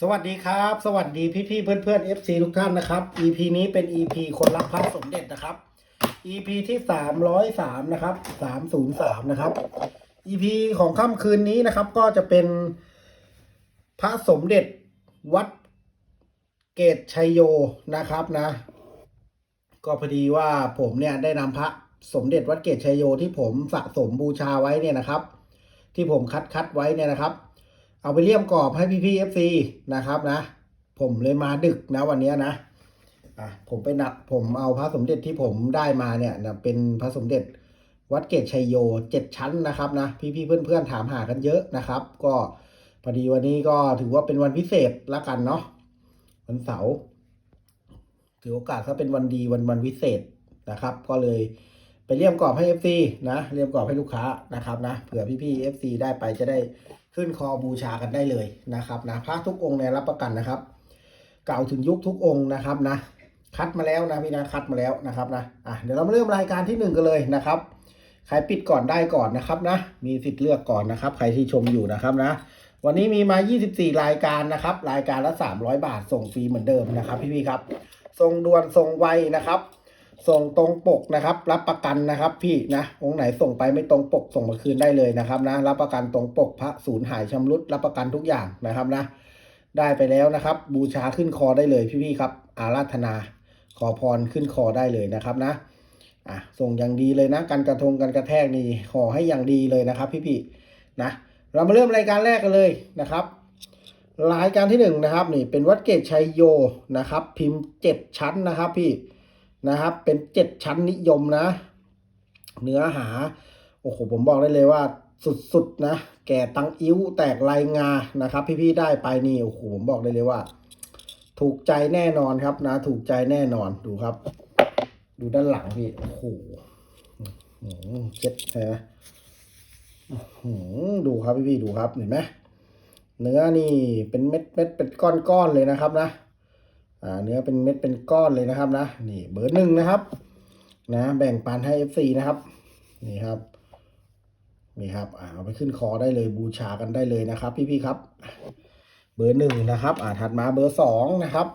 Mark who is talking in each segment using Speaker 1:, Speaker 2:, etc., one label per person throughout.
Speaker 1: สวัสดีครับ สวัสดีพี่ๆเพื่อนๆ FC ทุกท่านนะครับ EP นี้เป็น EP คนรักพระสมเด็จนะครับ EP ที่303นะครับ303นะครับ EP ของค่ำคืนนี้นะครับ ก็จะเป็นพระสมเด็จวัดเกตชัยโยนะครับนะ ก็พอดีว่าผมเนี่ยได้นำพระสมเด็จวัดเกตชัยโยที่ผมสะสมบูชาไว้เนี่ยนะครับ ที่ผมคัดคัดไว้เนี่ยนะครับ เอาไปเลี่ยมกรอบให้พี่พี่เอฟซีนะครับนะ ผมเลยมาดึกนะวันนี้นะอะผมไปนับผมเอาพระสมเด็จที่ผมได้มาเนี่ยนะเป็นพระสมเด็จวัดเกตชัยโยเจ็ดชั้นนะครับนะ พี่พี่เพื่อนเพื่อนๆถามหากันเยอะนะครับ ก็พอดีวันนี้ก็ถือว่าเป็นวันพิเศษละกันเนาะวันเสาร์ถือโอกาสถ้าเป็นวันดีวันวันพิเศษนะครับ ก็เลยไปเลี่ยมกรอบให้ FC นะเลี่ยมกรอบให้ลูกค้านะครับนะเผื่อพี่พี่ๆ FC ได้ไปจะได้ ขึ้นคอบูชากันได้เลยนะครับนะพระทุกองค์เนี่ยรับประกันนะครับ เก่าถึงยุคทุกองค์นะครับนะคัดมาแล้วนะพี่นะคัดมาแล้วนะครับนะอะเดี๋ยวเรามาเริ่มรายการที่หนึ่งกันเลยนะครับใครปิดก่อนได้ก่อนนะครับนะ มีสิทธิ์เลือกก่อนนะครับ ใครที่ชมอยู่นะครับนะ วันนี้มีมา 24 รายการนะครับ รายการละ 300 บาทส่งฟรีเหมือนเดิมนะครับ พี่ๆครับ ส่งด่วนส่งไวนะครับ ส่งตรงปกนะครับ รับประกันนะครับ พี่นะองค์ไหนส่งไปไม่ตรงปกส่งมาคืนได้เลยนะครับนะรับประกันตรงปกพระศูนย์หายชำรุดรับประกันทุกอย่างนะครับนะ ได้ไปแล้วนะครับ บูชาขึ้นคอได้เลยพี่ๆครับ อาราธนาขอพรขึ้นคอได้เลยนะครับนะอะส่งอย่างดีเลยนะกันกระทงกันกระแทกนี่ขอให้อย่างดีเลยนะครับ พี่ๆนะเรามาเริ่มรายการแรกกันเลยนะครับรายการที่หนึ่งนะครับนี่เป็นวัดเกตชัยโยนะครับ พิมพ์เจ็ดชั้นนะครับพี่ นะครับ เป็นเจ็ดชั้นนิยมนะ เนื้อหา โอ้โห ผมบอกได้เลยว่าสุดๆนะ แก่ตังอิ้วแตกลายงา นะครับ พี่ๆได้ไปนี่โอ้โห ผมบอกได้เลยว่า ถูกใจแน่นอนครับนะ ถูกใจแน่นอนดูครับ ดูด้านหลังพี่ โอ้โหอื้อหือเจ็ดนะอื้อหือดูครับพี่ๆดูครับเห็นไหมเนื้อนี่เป็นเม็ดเม็ดเป็นก้อนๆเลยนะครับนะ เนื้อเป็นเม็ดเป็นก้อนเลยนะครับนะนี่เบอร์หนึ่งนะครับ นะ แบ่งปันให้ FC นะครับนี่ครับนี่ครับเอาไปขึ้นคอได้เลยบูชากันได้เลยนะครับ พี่ๆครับ เบอร์หนึ่งนะครับ อ่าถัดมาเบอร์สองนะครับ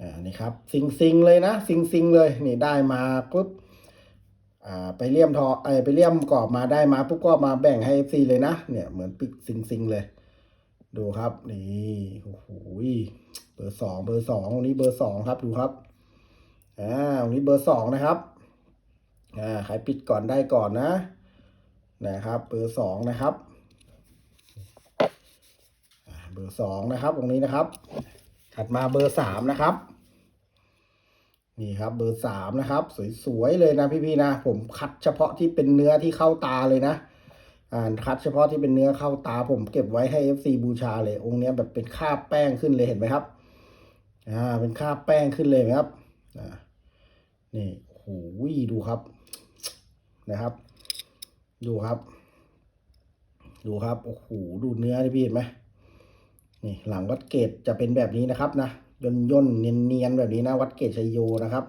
Speaker 1: อ่านี่ครับซิงซิงๆเลยนะซิงซิงๆเลยนี่ได้มาปุ๊บอ่าไปเลี่ยมทอไอไปเลี่ยมกรอบมาได้มาปุ๊บก็มาแบ่งให้ FC เลยนะเนี่ยเหมือนปิกซิงซิงๆเลย ดูครับ นี่โอ้โหเบอร์สองเบอร์สองตรงนี้เบอร์สองครับดูครับอ่าตรงนี้เบอร์สองนะครับอ่าใครปิดก่อนได้ก่อนนะ นะครับ เบอร์สองนะครับเบอร์สองนะครับ ตรงนี้นะครับ ถัดมาเบอร์สามนะครับ นี่ครับ เบอร์สามนะครับ สวยๆเลยนะพี่ๆนะ ผมคัดเฉพาะที่เป็นเนื้อที่เข้าตาเลยนะ อ่านคัดเฉพาะที่เป็นเนื้อเข้าตาผมเก็บไว้ให้ FC บูชาเลย องค์นี้แบบเป็นคาบแป้งขึ้นเลยเห็นไหมครับ อ่า เป็นคาบแป้งขึ้นเลยไหมครับ อ่า นี่โอ้โหดูครับ นะครับ ดูครับ ดูครับ โอ้โห ดูเนื้อดิพี่เห็นไหมนี่หลังวัดเกตจะเป็นแบบนี้นะครับนะย่นย่นเนียนเนียนแบบนี้นะวัดเกตชัยโยนะครับ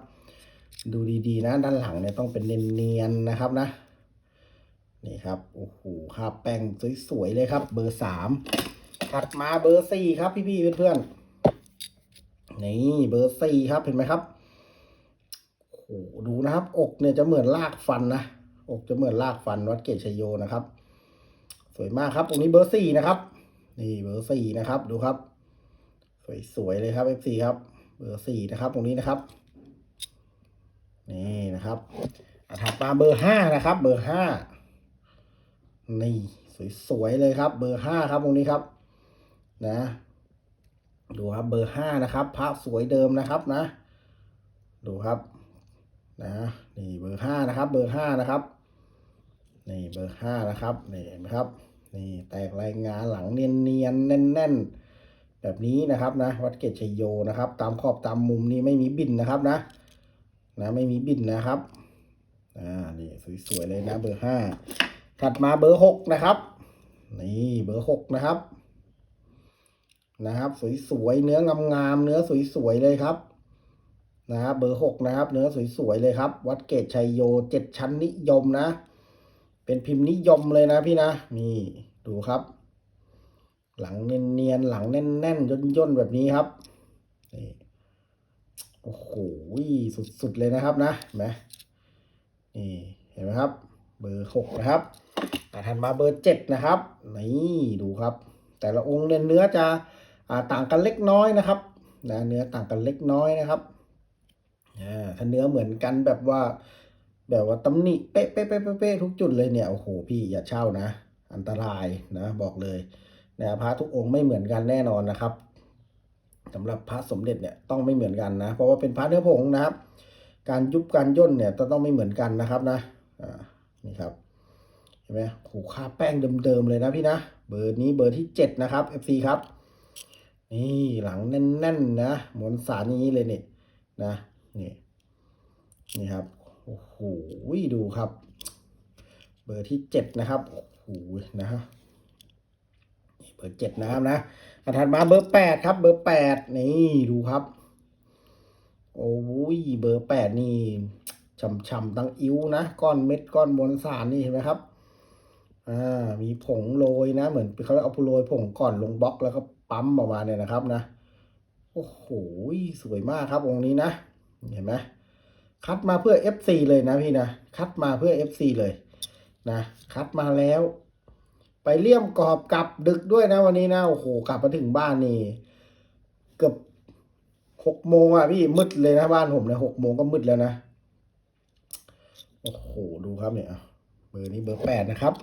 Speaker 1: ดูดีๆนะด้านหลังเนี่ยต้องเป็นเนียนเนียนๆนะครับนะ นี่ครับโอ้โหคาบแป้งสวยๆเลยครับ เบอร์สามถัดมาเบอร์สี่ครับพี่ๆเพื่อนๆนี่เบอร์สี่ครับเห็นไหมครับโอ้โหดูนะครับ อกเนี่ยจะเหมือนลากฟันนะอกจะเหมือนลากฟันวัดเกตชัยโยนะครับ สวยมากครับตรงนี้เบอร์สี่นะครับ นี่เบอร์สี่นะครับ ดูครับ สวยๆเลยครับเอฟซีครับ เบอร์สี่นะครับ ตรงนี้นะครับ นี่นะครับถัดมาเบอร์ห้านะครับ เบอร์ห้า นี่สวยๆเลยครับ เบอร์ห้าครับตรงนี้ครับ นะ ดูครับเบอร์ห้านะครับพระสวยเดิมนะครับนะ ดูครับนะนี่เบอร์ห้านะครับ เบอร์ห้านะครับนี่เบอร์ห้านะครับนี่เห็นไหมครับนี่แตกรายงานหลังเนียนๆแน่น ๆ แบบนี้นะครับนะ วัดเกตชัยโยนะครับ ตามขอบตามมุมนี่ไม่มีบินนะครับนะ นะไม่มีบินนะครับอ่านี่สวยๆเลยนะเบอร์ห้า ถัดมาเบอร์หกนะครับ นี่เบอร์หกนะครับ นะครับ สวยๆเนื้องามๆเนื้อสวยๆเลยครับนะครับเบอร์หกนะครับ เนื้อสวยๆเลยครับ วัดเกตชัยโยเจ็ดชั้นนิยมนะ เป็นพิมพ์นิยมเลยนะพี่นะนี่ดูครับ หลังเนียนๆหลังแน่นๆย่นๆแบบนี้ครับนี่โอ้โหสุดๆเลยนะครับนะเห็นไหมนี่เห็นไหมครับ เบอร์หกนะครับ อ่ถัดมาเบอร์เจ็ดนะครับ นี่ดูครับ แต่ละองค์เนี่ยเนื้อจะต่างกันเล็กน้อยนะครับนะเนื้อต่างกันเล็กน้อยนะครับถ้าเนื้อเหมือนกันแบบว่า แบบว่าตำหนิเป๊ะเป๊ะเป๊ะเป๊ะทุกจุดเลยเนี่ยโอ้โหพี่อย่าเช่านะ อันตรายนะบอกเลยนะพระทุกองค์ไม่เหมือนกันแน่นอนนะครับสำหรับพระสมเด็จเนี่ยต้องไม่เหมือนกันนะ เพราะว่าเป็นพระเนื้อผงนะครับ การยุบการย่นเนี่ยจะต้องไม่เหมือนกันนะครับนะอ่านี่ครับ เห็นไหมผูค่าแป้งเดิมๆเลยนะพี่นะ เบอร์นี้เบอร์ที่เจ็ดนะครับ FC ครับ นี่หลังแน่นๆนะมวลสารอย่างนี้เลยเนี่ยนะนี่นี่ครับโอ้โหดูครับ เบอร์ที่เจ็ดนะครับโอ้โหนะฮะเบอร์เจ็ดนะครับนะอะถัดมาเบอร์แปดครับ เบอร์แปดนี่ดูครับ โอ้ยเบอร์แปดนี่ช่ำๆตั้งอิ้วนะ ก้อนเม็ดก้อนมวลสารนี่เห็นไหมครับ อ่ามีผงโรยนะ เหมือนเขาเอาโรยผงก่อนลงบล็อกแล้วก็ปั๊มออกมาเนี่ยนะครับนะโอ้โหสวยมากครับองค์นี้นะเห็นไหมคัดมาเพื่อ FC เลยนะพี่นะคัดมาเพื่อ FC เลยนะคัดมาแล้ว ไปเลี่ยมกรอบกลับดึกด้วยนะวันนี้นะโอ้โหกลับมาถึงบ้านนี่เกือบหกโมงอะพี่มืดเลยนะบ้านผมเนี่ยหกโมงก็มืดแล้วนะโอ้โหดูครับเนี่ยเบอร์นี้เบอร์แปดนะครับ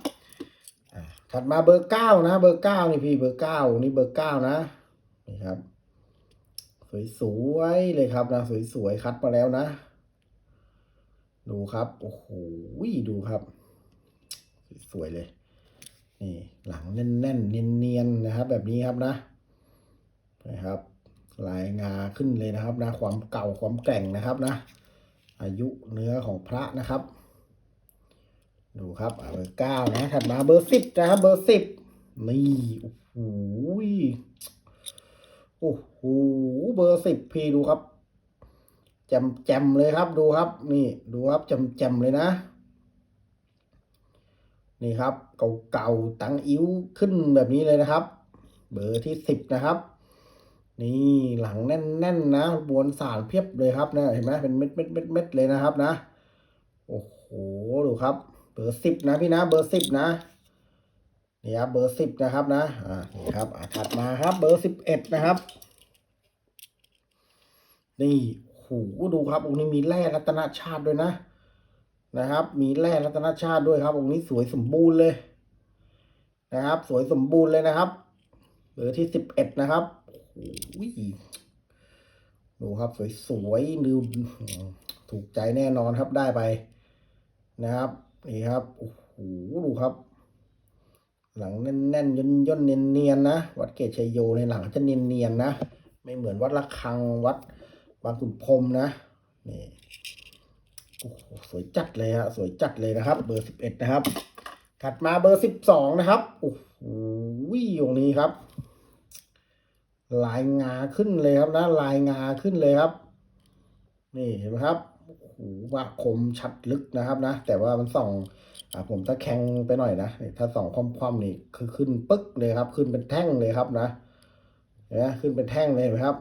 Speaker 1: ถัดมาเบอร์เก้านะ เบอร์เก้านี่พี่เบอร์เก้านี่เบอร์เก้านะนี่ครับ สวยๆเลยครับนะสวยๆคัดมาแล้วนะ ดูครับโอ้โหดูครับ สวยเลย นี่หลังแน่นๆเนียนๆนะครับ แบบนี้ครับนะนะครับลายงาขึ้นเลยนะครับนะ ความเก่าความแกร่งนะครับนะ อายุเนื้อของพระนะครับ ดูครับเบอร์เก้านะถัดมาเบอร์สิบนะครับเบอร์สิบนี่โอ้โหโอ้โหเบอร์สิบพีดูครับแจมแจมเลยครับดูครับ นี่ดูครับแจมแจมเลยนะ นี่ครับเก่าๆตังอิ้วขึ้นแบบนี้เลยนะครับ เบอร์ที่สิบนะครับ นี่หลังแน่นๆนะบวนสารเพียบเลยครับนะเห็นไหมเป็นเม็ดเม็ดเม็ดเม็ดเลยนะครับนะ โอ้โหดูครับ เบอร์สิบนะพี่นะ เบอร์สิบนะนี่ครับเบอร์สิบนะครับนะอ่านี่ครับถัดมาครับ เบอร์สิบเอ็ดนะครับ นี่โอ้โหดูครับองค์นี้มีแร่รัตนชาติด้วยนะ นะครับ มีแร่รัตนชาติด้วยครับองค์นี้สวยสมบูรณ์เลย นะครับ สวยสมบูรณ์เลยนะครับ เบอร์ที่สิบเอ็ดนะครับโอ้โหดูครับสวยๆดูถูกใจแน่นอนครับได้ไปนะครับ นี่ครับโอ้โหดูครับ หลังแน่นๆย่นย่นเนียนๆนะวัดเกตชัยโยในหลังจะเนียนๆนะไม่เหมือนวัดระฆังวัดบางขุนพรมนะนี่โอ้โหสวยจัดเลยฮะสวยจัดเลยนะครับ เบอร์สิบเอ็ดนะครับ ถัดมาเบอร์สิบสองนะครับโอ้โหองนี้ครับ ลายงาขึ้นเลยครับนะ ลายงาขึ้นเลยครับ นี่เห็นไหมครับ โอ้โหว่าคมชัดลึกนะครับนะ แต่ว่ามันส่องอ่าผมตะแคงไปหน่อยนะถ้าส่องคว่ำๆนี่คือขึ้นปึ๊กเลยครับ ขึ้นเป็นแท่งเลยครับนะเนไหมขึ้นเป็นแท่งเลยนไหมครับ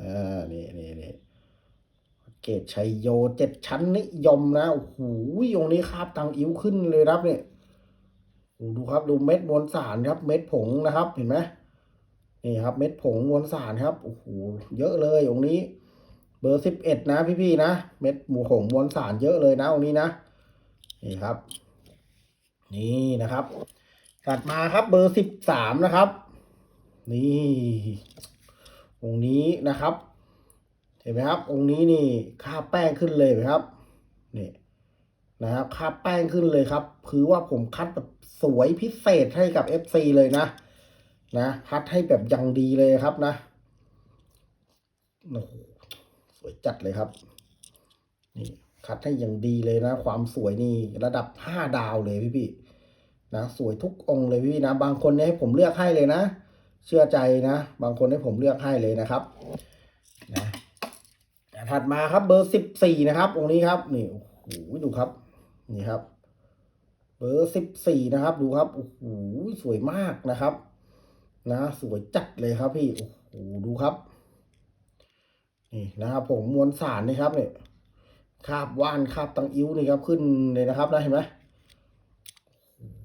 Speaker 1: อ่านี่นี่นี่เกตชัยโยเจ็ดชั้นนิยมนะโอ้โหองนี้คาบตังอิ้วขึ้นเลยครับเนี่ยโอ้ดูครับดูเม็ดมวลสารครับ เม็ดผงนะครับ เห็นไหมนี่ครับ เม็ดผงมวลสารครับโอ้โหเยอะเลยองนี้ เบอร์สิบเอ็ดนะพี่ๆนะ เม็ดหมูผงมวลสารเยอะเลยนะองนี้นะ นี่ครับ นี่นะครับถัดมาครับเบอร์สิบสามนะครับ นี่องนี้นะครับ เห็นไหมครับ องนี้นี่ค่าแป้งขึ้นเลยไหมครับ นี่นะครับค่าแป้งขึ้นเลยครับ คือว่าผมคัดแบบสวยพิเศษให้กับ FC เลยนะ นะคัดให้แบบยังดีเลยครับนะโอ้โห วยจัดเลยครับ นี่คัดให้อย่างดีเลยนะ ความสวยนี่ระดับห้าดาวเลยพี่พี่ๆนะสวยทุกองค์เลยพี่นะ บางคนให้ผมเลือกให้เลยนะ เชื่อใจนะ บางคนให้ผมเลือกให้เลยนะครับนะถัดมาครับเบอร์สิบสี่นะครับองค์นี้ครับนี่โอ้โหดูครับ นี่ครับ เบอร์สิบสี่นะครับ ดูครับโอ้โหสวยมากนะครับ นะ สวยจัดเลยครับพี่โอ้โหดูครับ นี่นะครับผงมวลสารนี่ครับเนี่ยคาบว่านคาบตังอิ้วนี่ครับขึ้นเลยนะครับนะเห็นไหม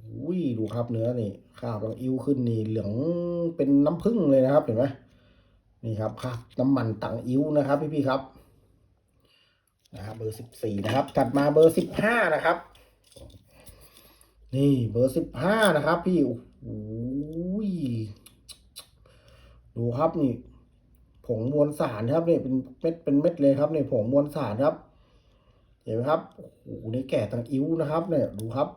Speaker 1: อุ้ยดูครับเนื้อนี่คาบตังอิ้วขึ้นนี่เหลืองเป็นน้ำผึ้งเลยนะครับเห็นไหมนี่ครับคาบน้ำมันตังอิ้วนะครับ พี่พี่ๆครับนะครับเบอร์สิบสี่นะครับ ถัดมาเบอร์สิบห้านะครับ นี่เบอร์สิบห้านะครับ พี่โอ้โหดูครับนี่ ผงมวลสารครับนี่เป็นเม็ดเป็นเม็ดเลยครับนี่ผงมวลสารครับ เห็นไหมครับโอ้โหนี่แก่ตังอิ้วนะครับ เนี่ยดูครับ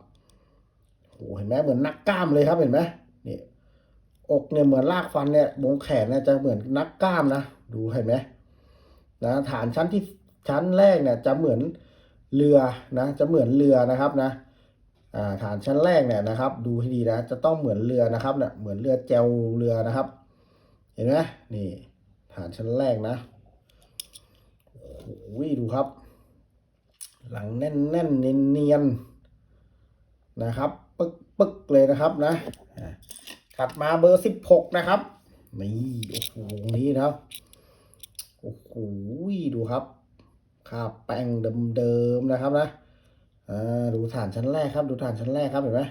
Speaker 1: โอ้โหเห็นไหมเหมือนนักกล้ามเลยครับเห็นไหมนี่อกเนี่ยเหมือนลากฟันเนี่ยบงแขนเนี่ยจะเหมือนนักกล้ามนะดูเห็นไหมนะฐานชั้นที่ชั้นแรกเนี่ยจะเหมือนเรือนะจะเหมือนเรือนะครับนะอ่าฐานชั้นแรกเนี่ยนะครับ ดูให้ดีนะ จะต้องเหมือนเรือนะครับเนี่ยเหมือนเรือแจวเรือนะครับ เห็นไหมนี่ ฐานชั้นแรกนะโอ้โหดูครับ หลังแน่นแน่นเนียนเนียนๆนะครับ ปึ๊กปึ๊กเลยนะครับนะถัดมาเบอร์สิบหกนะครับนี่โอ้โหนี้นะโอ้โหดูครับคาบแป้งเดิมๆนะครับนะอ่าดูฐานชั้นแรกครับ ดูฐานชั้นแรกครับเห็นไหม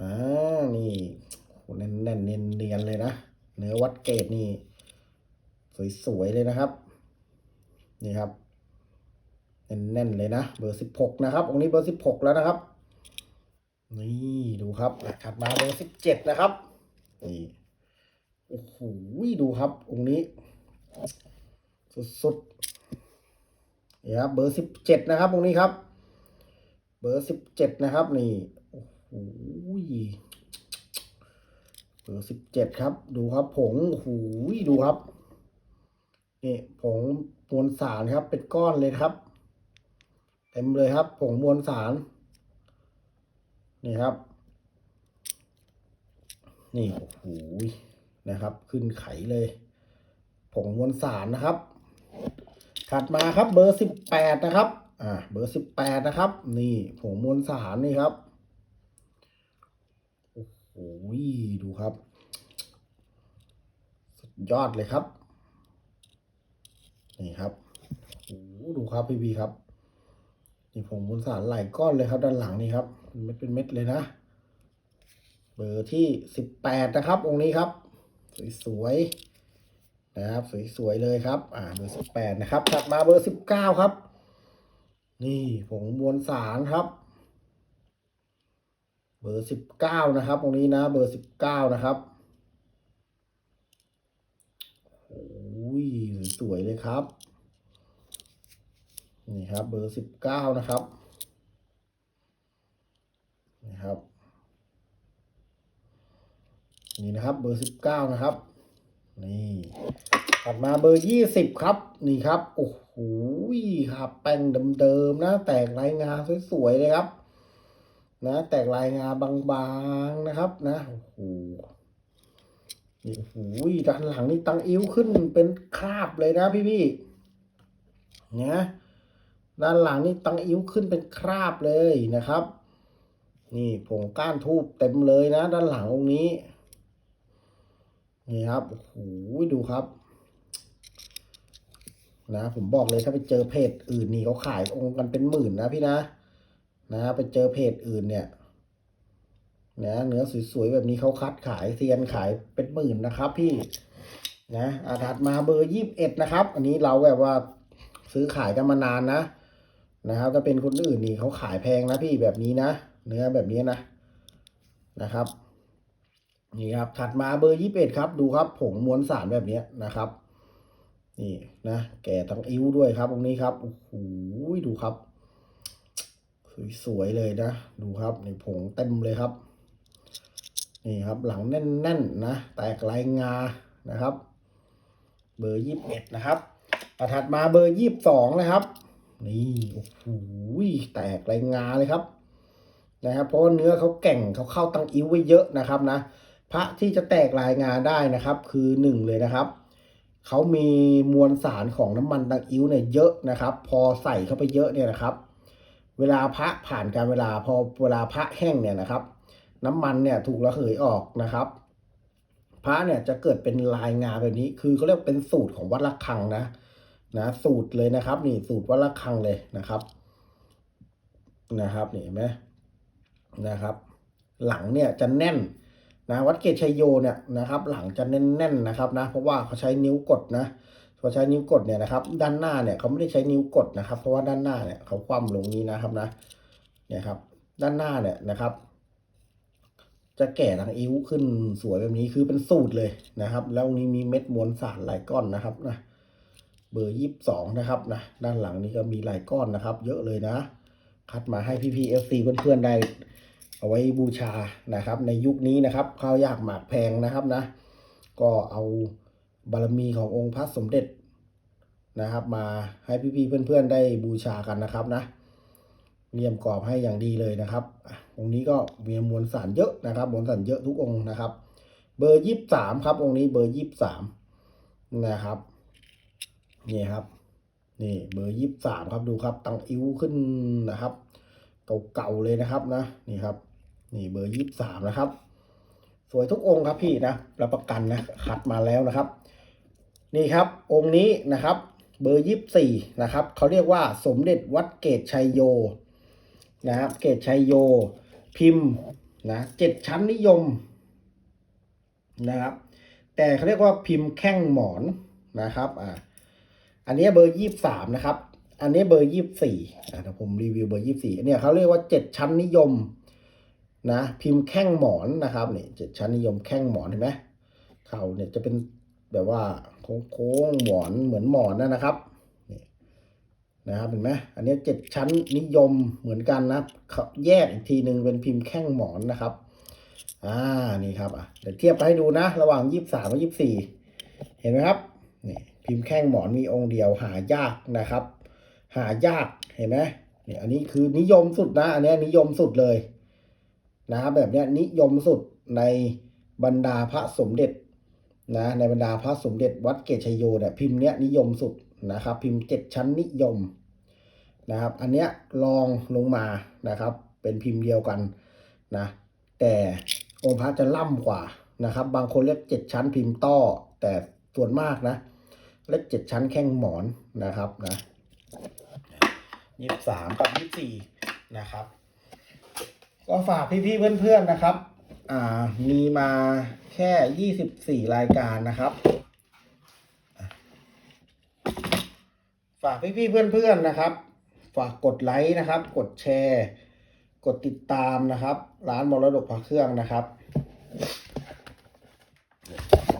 Speaker 1: อ่านี่โหแน่นแน่นเนียนเนียนๆเลยนะเนื้อวัดเกรดนี่ สวยๆเลยนะครับ นี่ครับแน่นๆเลยนะ เบอร์สิบหกนะครับ องค์นี้เบอร์สิบหกแล้วนะครับ นี่ดูครับถัดมาเบอร์สิบเจ็ดนะครับ นี่โอ้โหดูครับ องค์นี้ สุดๆนี่ครับ เบอร์สิบเจ็ดนะครับ องค์นี้ครับ เบอร์สิบเจ็ดนะครับ นี่โอ้โหเบอร์สิบเจ็ดครับ ดูครับผงโอ้โหดูครับ นี่ผงมวลสารครับ เป็นก้อนเลยครับ เต็มเลยครับ ผงมวลสาร นี่ครับ นี่โอ้โหนะครับ ขึ้นไขเลย ผงมวลสารนะครับ ถัดมาครับเบอร์สิบแปดนะครับ อ่า เบอร์สิบแปดนะครับ นี่ผงมวลสารนี่ครับโอ้โหดูครับ สุดยอดเลยครับ นี่ครับโอ้ดูครับพี่บีครับนี่ผงมวลสารหลายก้อนเลยครับ ด้านหลังนี่ครับเม็ดเป็นเม็ดเลยนะเบอร์ที่สิบแปดนะครับ องค์นี้ครับ สวยๆนะครับ สวยๆเลยครับ อ่าเบอร์สิบแปดนะครับถัดมาเบอร์สิบเก้าครับ นี่ผงมวลสารครับ เบอร์สิบเก้านะครับตรงนี้นะ เบอร์สิบเก้านะครับโอ้ย สวยเลยครับ นี่ครับ เบอร์สิบเก้านะครับนี่ครับ นี่นะครับ เบอร์สิบเก้านะครับ นี่ถัดมาเบอร์ยี่สิบครับ นี่ครับ โอ้โหครับแป้งเดิมๆนะ แตกลายงาสวยๆเลยครับ นะ แตกลายงาบางๆนะครับ นะ โอ้โห โอ้โหด้านหลังนี่ตังอิ้วขึ้นเป็นคราบเลยนะพี่ๆนะด้านหลังนี่ตังอิ้วขึ้นเป็นคราบเลยนะครับ นี่ผงก้านทูบเต็มเลยนะ ด้านหลังองค์นี้นี่ครับโอ้โหดูครับ นะ ผมบอกเลยถ้าไปเจอเพจอื่นนี่เขาขายองค์กันเป็นหมื่นนะพี่นะ นะ ไปเจอเพจอื่นเนี่ย นะเนื้อสวยๆแบบนี้เขาคัดขายเซียนขายเป็นหมื่นนะครับ พี่นะอาถัดมาเบอร์ยี่สิบเอ็ดนะครับ อันนี้เราแบบว่าซื้อขายกันมานานนะนะครับถ้าเป็นคนอื่นนี่เขาขายแพงนะพี่แบบนี้นะ เนื้อแบบนี้นะนะครับ นี่ครับถัดมาเบอร์ยี่สิบเอ็ดครับ ดูครับผงม้วลสารแบบนี้นะครับ นี่นะแก่ทั้งอิ้วด้วยครับตรงนี้ครับโอ้โหดูครับ สวยๆเลยนะ ดูครับในผงเต็มเลยครับ นี่ครับหลังแน่นๆนะแตกลายงานะครับ เบอร์ยี่สิบเอ็ดนะครับอ่ถัดมาเบอร์ยี่สิบสองนะครับ นี่โอ้โหแตกลายงาเลยครับนะครับเพราะเนื้อเขาแก่งเขาเข้าตังอิ้วไว้เยอะนะครับนะพระที่จะแตกลายงาได้นะครับ คือหนึ่งเลยนะครับเขามีมวลสารของน้ำมันตังอิ้วเนี่ยเยอะนะครับ พอใส่เข้าไปเยอะเนี่ยนะครับ เวลาพระผ่านการเวลาพอเวลาพระแห้งเนี่ยนะครับ น้ำมันเนี่ยถูกระเหยออกนะครับพระเนี่ยจะเกิดเป็นลายงาแบบนี้ คือเขาเรียกเป็นสูตรของวัดระฆังนะนะสูตรเลยนะครับ นี่สูตรวัดระฆังเลยนะครับ นะครับนี่เห็นไหมนะครับ หลังเนี่ยจะแน่นนะวัดเกตชัยโยเนี่ยนะครับ หลังจะแน่นๆนะครับนะ เพราะว่าเขาใช้นิ้วกดนะเขาใช้นิ้วกดเนี่ยนะครับ ด้านหน้าเนี่ยเขาไม่ได้ใช้นิ้วกดนะครับ เพราะว่าด้านหน้าเนี่ยเขาคว่ำลงนี้นะครับนะเนี่ยครับ ด้านหน้าเนี่ยนะครับ จะแก่ทางอิ้วขึ้นสวยแบบนี้คือเป็นสูตรเลยนะครับ แล้วนี้มีเม็ดมวลสารหลายก้อนนะครับนะเบอร์ยี่สิบสองนะครับนะด้านหลังนี้ก็มีหลายก้อนนะครับ เยอะเลยนะ คัดมาให้พี่พีเอฟซีเพื่อนๆได้ เอาไว้บูชานะครับ ในยุคนี้นะครับข้าวยากหมากแพงนะครับนะ ก็เอาบารมีขององค์พระสมเด็จนะครับ มาให้พี่ๆเพื่อนๆได้บูชากันนะครับนะเนียมกรอบให้อย่างดีเลยนะครับ องค์นี้ก็มีมวลสารเยอะนะครับมวลสารเยอะทุกองค์นะครับ เบอร์ยี่สามครับ องค์นี้เบอร์ยี่สามนะครับนี่ครับนี่เบอร์ยี่สามครับดูครับตังอิ้วขึ้นนะครับ เก่าๆเลยนะครับนะนี่ครับ นี่เบอร์ยี่สามนะครับ สวยทุกองค์ครับพี่นะรับประกันนะคัดมาแล้วนะครับ นี่ครับองค์นี้นะครับเบอร์ยี่สี่นะครับเขาเรียกว่าสมเด็จวัดเกตชัยโยนะครับเกตชัยโย พิมพ์นะเจ็ดชั้นนิยมนะครับ แต่เขาเรียกว่าพิมพ์แข้งหมอนนะครับอ่าอันนี้เบอร์ยี่สามนะครับ อันนี้เบอร์ยี่สี่อ่าผมรีวิวเบอร์ยี่สี่เนี่ยเขาเรียกว่าเจ็ดชั้นนิยมนะพิมพ์แข้งหมอนนะครับเนี่ยเจ็ดชั้นนิยมแข้งหมอนเห็นไหมเข่าเนี่ยจะเป็นแบบว่าโค้งๆหมอนเหมือนหมอนนะครับ นะครับเห็นไหมอันนี้เจ็ดชั้นนิยมเหมือนกันนะเขาแยกอีกทีหนึ่งเป็นพิมพ์แข้งหมอนนะครับอ่านี่ครับอะเดี๋ยวเทียบไปให้ดูนะ ระหว่างยี่สามกับยี่สี่เห็นไหมครับนี่พิมพ์แข้งหมอนมีองค์เดียวหายากนะครับ หายากเห็นไหมเนี่ยอันนี้คือนิยมสุดนะ อันนี้นิยมสุดเลยนะครับแบบนี้นิยมสุดในบรรดาพระสมเด็จนะในบรรดาพระสมเด็จวัดเกตชัยโยเนี่ยพิมพ์เนี้ยนิยมสุด นะครับ พิมพ์เจ็ดชั้นนิยมนะครับ อันเนี้ยลองลงมานะครับ เป็นพิมพ์เดียวกันนะแต่องค์พระจะล่ำกว่านะครับ บางคนเรียกเจ็ดชั้นพิมพ์ต้อ แต่ส่วนมากนะเรียกเจ็ดชั้นแข้งหมอนนะครับนะยี่สิบสามกับยี่สิบสี่นะครับ ก็ฝากพี่ๆเพื่อนๆนะครับ อ่ามีมาแค่ยี่สิบสี่รายการนะครับ ฝากพี่ๆเพื่อนๆนะครับ ฝากกดไลค์นะครับ กดแชร์ กดติดตามนะครับ ร้านมรดกพระเครื่องนะครับ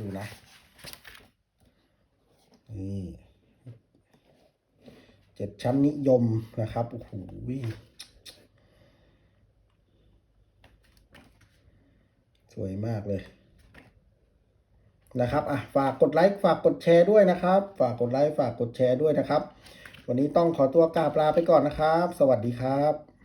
Speaker 1: ดูนะนี่เจ็ดชั้นนิยมนะครับโอ้โหสวยมากเลย นะครับอะฝากกดไลค์ฝากกดแชร์ด้วยนะครับ ฝากกดไลค์ฝากกดแชร์ด้วยนะครับ วันนี้ต้องขอตัวกราบลาไปก่อนนะครับ สวัสดีครับ